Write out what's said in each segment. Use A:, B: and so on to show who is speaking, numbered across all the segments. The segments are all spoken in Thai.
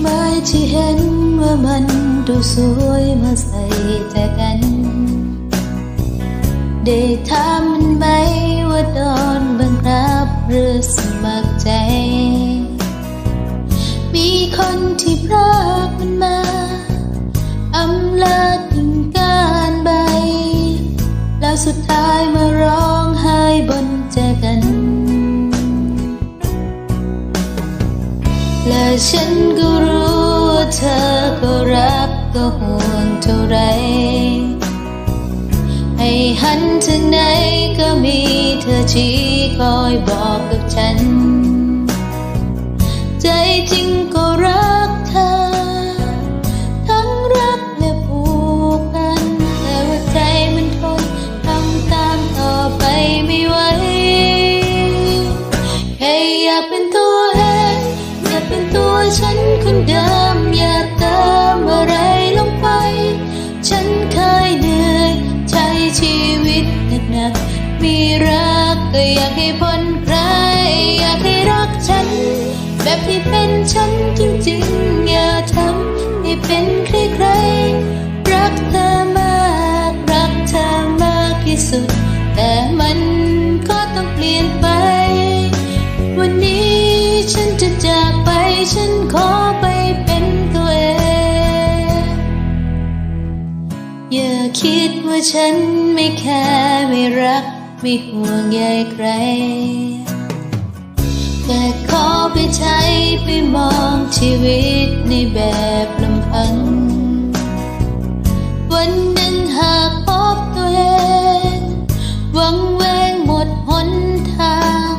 A: ไม้ที่เห็นว่ามันดูสวยมาใส่แต่กัน ได้ถามมัน รักก็ห่วงเท่าไร ให้หันถึงไหนก็มีเธอชี้คอยบอกกับฉัน ใจจริงก็รัก แบบที่เป็นฉันจริงๆ อย่าทำให้เป็นใครๆ รักเธอมาก รักเธอมากที่สุด แต่มันก็ต้องเปลี่ยนไป วันนี้ฉันจะจากไป ฉันขอไปเป็นตัวเอง อย่าคิดว่าฉันไม่แคร์ไม่รัก ไม่ห่วงใยใคร ไปใช้ไปมองชีวิตในแบบลำพัง วันหนึ่งหากพบตัวเองวังแวงหมดหนทาง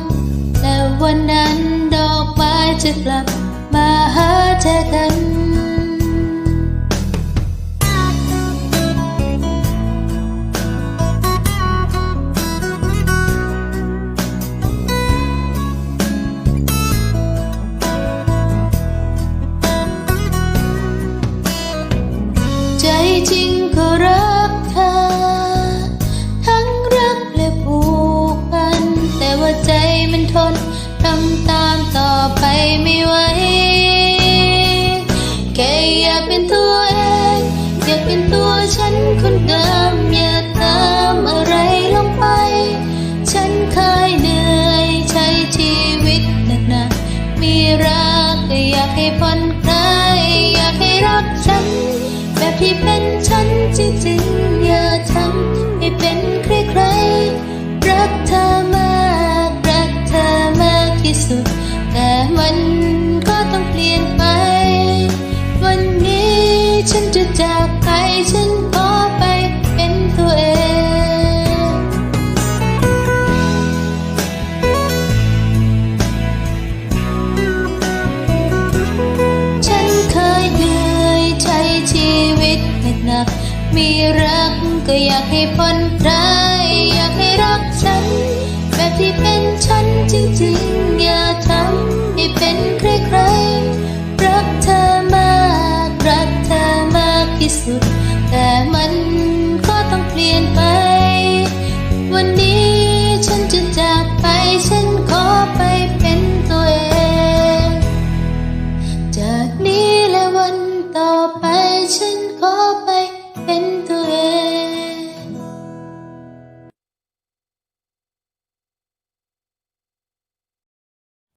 A: แต่วันนั้นดอกไม้จะกลับมาหาเธอกันำตามต่อไปไม่ไหวแค่อยากเป็นตัวเองอยากเป็นตัวฉันคนเดิมอย่าเติมอะไรลงไป ฉันเคยเหนื่อยใช้ชีวิตหนักๆมีรักก็อยากให้ผ่อนคลายอยากให้รักฉัน แบบที่เป็นฉันจริง มีรักก็อยากให้พ้นร้าอยากให้รักฉัน แบบที่เป็นฉันจริงๆ อย่าทำให้เป็นใครๆ รักเธอมาก รักเธอมากที่สุด แต่มันก็ต้องเปลี่ยนไป วันนี้